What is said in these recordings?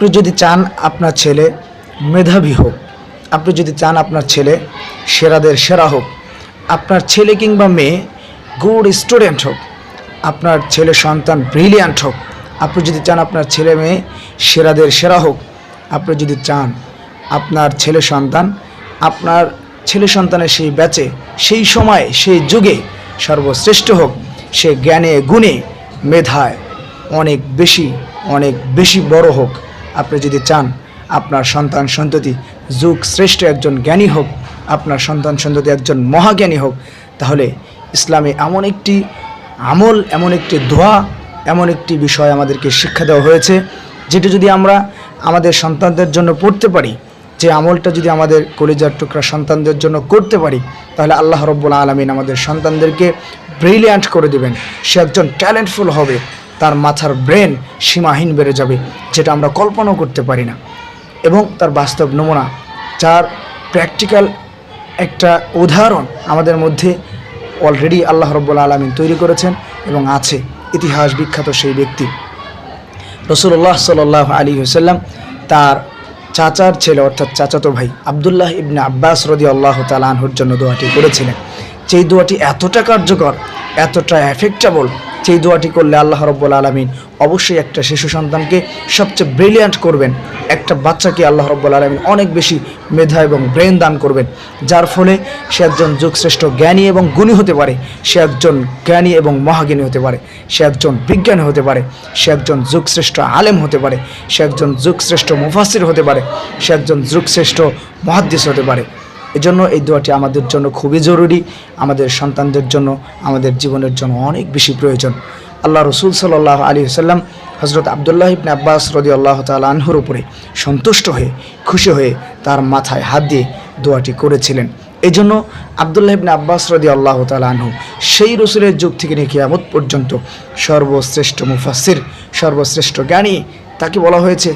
আপনি যদি চান আপনার ছেলে মেধাবী হোক, আপনি যদি চান আপনার ছেলে সেরাদের সেরা হোক, আপনার ছেলে কিংবা মেয়ে গুড স্টুডেন্ট হোক, আপনার ছেলে সন্তান ব্রিলিয়ান্ট হোক, আপনি যদি চান আপনার ছেলে মেয়ে সেরাদের সেরা হোক, আপনি যদি চান আপনার ছেলে সন্তান, আপনার ছেলে সন্তানের সেই ব্যাচে, সেই সময়ে, সেই যুগে সর্বশ্রেষ্ঠ হোক, সে জ্ঞানে, গুণে, মেধায় অনেক বেশি অনেক বেশি বড় হোক। আপনি যদি চান আপনার সন্তান সন্ততি যুগ শ্রেষ্ঠ একজন জ্ঞানী হোক, আপনার সন্তান সন্ততি একজন মহাজ্ঞানী হোক, তাহলে ইসলামে এমন একটি আমল, এমন একটি দোয়া, এমন একটি বিষয় আমাদেরকে শিক্ষা দেওয়া হয়েছে, যেটা যদি আমরা আমাদের সন্তানদের জন্য পড়তে পারি, যে আমলটা যদি আমাদের কলিজার টুকরা সন্তানদের জন্য করতে পারি, তাহলে আল্লাহ রব্বুল আলমিন আমাদের সন্তানদেরকে ব্রিলিয়ান্ট করে দেবেন। সে একজন ট্যালেন্টফুল হবে। তার মাথার ব্রেন সীমাহীন বেড়ে যাবে, যেটা আমরা কল্পনাও করতে পারি না। এবং তার বাস্তব নমুনা, যার প্র্যাকটিক্যাল একটা উদাহরণ আমাদের মধ্যে অলরেডি আল্লাহ রব্বুল আলমিন তৈরি করেছেন এবং আছে। ইতিহাস বিখ্যাত সেই ব্যক্তি। রসুল্লাহ সাল আলী হুসাল্লাম তার চাচার ছেলে, অর্থাৎ চাচাতো ভাই আবদুল্লাহ ইবনে আব্বাস রদি আল্লাহ তালাহুর জন্য দোয়াটি করেছিলেন। যেই দোয়াটি এতটা কার্যকর, এতটা এফেক্টেবল যেই দোয়াটি করলে আল্লাহ রব্বুল আলমিন অবশ্যই একটা শিশু সন্তানকে সবচেয়ে ব্রিলিয়ান্ট করবেন। একটা বাচ্চাকে আল্লাহ রব্বুল আলমিন অনেক বেশি মেধা এবং ব্রেন দান করবেন। যার ফলে সে একজন যুগশ্রেষ্ঠ জ্ঞানী এবং গুণী হতে পারে। সে একজন জ্ঞানী এবং মহাজ্ঞানী হতে পারে। সে একজন বিজ্ঞানী হতে পারে। সে একজন যুগশ্রেষ্ঠ আলেম হতে পারে। সে একজন যুগশ্রেষ্ঠ মুফাসির হতে পারে। সে একজন যুগশ্রেষ্ঠ মহাদ্দিস হতে পারে। এজন্য এই দোয়াটি আমাদের জন্য খুবই জরুরি, আমাদের সন্তানদের জন্য, আমাদের জীবনের জন্য অনেক বেশি প্রয়োজন। আল্লাহ রসুল সাল্লাহ আলী সাল্লাম হজরত আবদুল্লাহ ইবনে আব্বাস রদি আল্লাহ তালহুর উপরে সন্তুষ্ট হয়ে, খুশি হয়ে তার মাথায় হাত দিয়ে দোয়াটি করেছিলেন। এই জন্য আবদুল্লাহ ইবনে আব্বাস রদি আল্লাহ তালহু সেই রসুলের যুগ থেকে নিয়ে কিয়ামত পর্যন্ত সর্বশ্রেষ্ঠ মুফাসির সর্বশ্রেষ্ঠ জ্ঞানী তাকে বলা হয়েছে,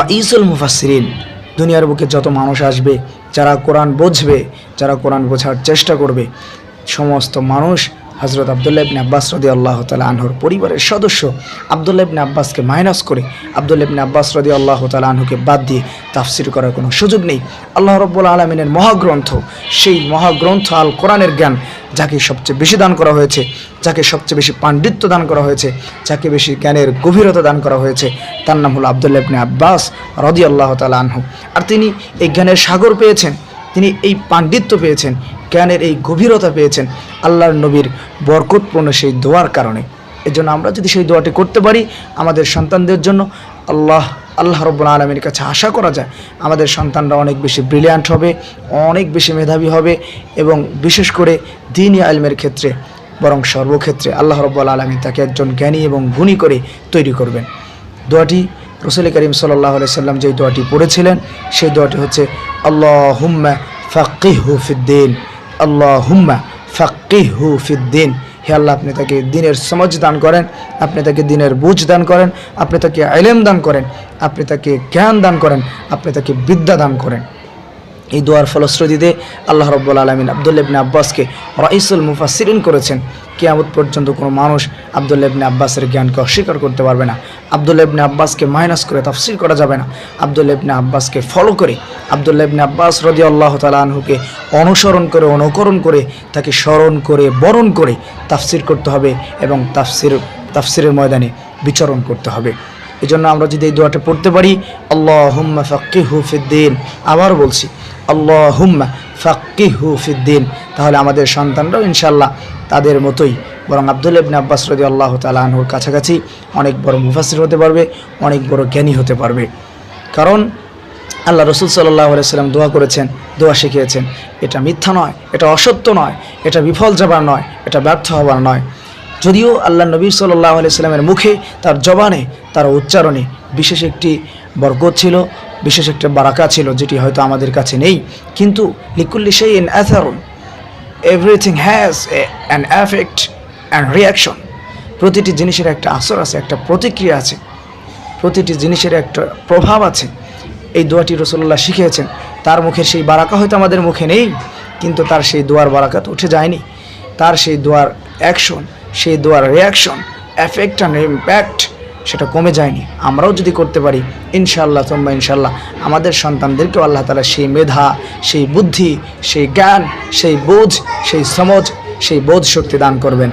রাইসুল মুফাসিরিন দুনিয়ার বুকে যত মানুষ আসবে যারা কোরআন বুঝবে, যারা কোরআন বোঝার চেষ্টা করবে, সমস্ত মানুষ হজরত আবদুল্লাহ ইবনে আব্বাস রদি আল্লাহ তালা আনহর পরিবারের সদস্য আবদুল্লাহ ইবনে আব্বাসকে মাইনাস করে আবদুল্লাহ ইবনে আব্বাস রদি আল্লাহ তালা আনহুকে বাদ দিয়ে তাফসির করার কোনো সুযোগ নেই। আল্লাহ রব্বুল আলমিনের মহাগ্রন্থ, সেই মহাগ্রন্থ আল কোরআনের জ্ঞান যাকে সবচেয়ে বেশি দান করা হয়েছে, যাকে সবচেয়ে বেশি পাণ্ডিত্য দান করা হয়েছে, যাকে বেশি জ্ঞানের গভীরতা দান করা হয়েছে, তার নাম হলো আবদুল্লাহ ইবনে আব্বাস রদি আল্লাহ তালা আনহু। আর তিনি এই জ্ঞানের সাগর পেয়েছেন, তিনি এই পাণ্ডিত্য পেয়েছেন, জ্ঞানের এই গভীরতা পেয়েছেন আল্লাহর নবীর বরকতপূর্ণ সেই দোয়ার কারণে। এজন্য আমরা যদি সেই দোয়াটি করতে পারি আমাদের সন্তানদের জন্য, আল্লাহ আল্লাহ রব্বুল আলমীর কাছে আশা করা যায় আমাদের সন্তানরা অনেক বেশি ব্রিলিয়ান্ট হবে, অনেক বেশি মেধাবী হবে এবং বিশেষ করে দিনই আলমের ক্ষেত্রে বরং সর্বক্ষেত্রে আল্লাহ রব্বুল আলমী তাকে একজন জ্ঞানী এবং গুণী করে তৈরি করবেন। দোয়াটি রসুল করিম সাল্লাহ সাল্লাম যেই দোয়াটি পড়েছিলেন, সেই দোয়াটি হচ্ছে আল্লাহ হুম্মা ফাকিহু হুফিদ্দিন আল্লাহ হুম্মা ফাকিহু ফিদ্দিন হে আল্লাহ, আপনি তাকে দিনের সমাজ দান করেন, আপনি তাকে দিনের বুঝ দান করেন, আপনি তাকে আইলেম দান করেন, আপনি তাকে জ্ঞান দান করেন, আপনি তাকে বিদ্যা দান করেন। এই দোয়ার ফলশ্রুতিতে আল্লাহ রব্বুল আলমিন আবদুল্লাবনে আব্বাসকে রাইসুল মুফাসিরিন করেছেন। কেয়ামত পর্যন্ত কোনো মানুষ আবদুল্লাবনে আব্বাসের জ্ঞানকে অস্বীকার করতে পারবে না। আবদুল্লাবনে আব্বাসকে মাইনাস করে তাফসির করা যাবে না। আবদুল্লাবনে আব্বাসকে ফলো করে আবদুল্লাবনে আব্বাস রদি আল্লাহ তালা আনহুকে অনুসরণ করে, অনুকরণ করে, তাকে স্মরণ করে, বরণ করে তাফসির করতে হবে এবং তাফসির, তাফসিরের ময়দানে বিচরণ করতে হবে। এই জন্য আমরা যদি এই দোয়াটা পড়তে পারি আল্লাহ হুম্মা ফাক্কিহু ফিদ্দিন। আবার বলছি আল্লাহ হুম্মা ফাক্কিহু ফিদ্দিন। তাহলে আমাদের সন্তানরাও ইনশাল্লাহ তাদের মতোই, বরং আবদুল ইবনে আব্বাস রদি আল্লাহ তালাহুর কাছাকাছি অনেক বড় মুফাসির হতে পারবে, অনেক বড় জ্ঞানী হতে পারবে। কারণ আল্লাহ রসুল সাল্লাহ সাল্লাম দোয়া করেছেন, দোয়া শিখিয়েছেন, এটা মিথ্যা নয়, এটা অসত্য নয়, এটা বিফল যাবার নয়, এটা ব্যর্থ হবার নয়। যদিও আল্লাহ নবী সাল্লাহ সাল্লামের মুখে, তার জবানে, তার উচ্চারণে বিশেষ একটি বরকত ছিল বিশেষ একটা বারাকা ছিল যেটি হয়তো আমাদের কাছে নেই। কিন্তু লিকুল্লি সেই ইন অ্যাথারুন everything has an effect and reaction প্রতিটি জিনিসের একটা আসর আছে, একটা প্রতিক্রিয়া আছে। প্রতিটি জিনিসের একটা প্রভাব আছে। এই দোয়াটি রসল্লাহ শিখিয়েছেন। তার মুখের সেই বারাকা হয়তো আমাদের মুখে নেই, কিন্তু তার সেই দোয়ার বারাকাত উঠে যায়নি। তার সেই দোয়ার অ্যাকশন সেই দোয়ার রিয়াকশন এফেক্ট অ্যান্ড ইম্প্যাক্ট সেটা কমে যায়নি। আমরাও যদি করতে পারি ইনশাল্লাহ তোমরা ইনশাল্লাহ আমাদের সন্তানদেরকেও আল্লাহ তালা সেই মেধা, সেই বুদ্ধি, সেই জ্ঞান, সেই বোঝ, সেই সমজ, সেই বোধ শক্তি দান করবেন।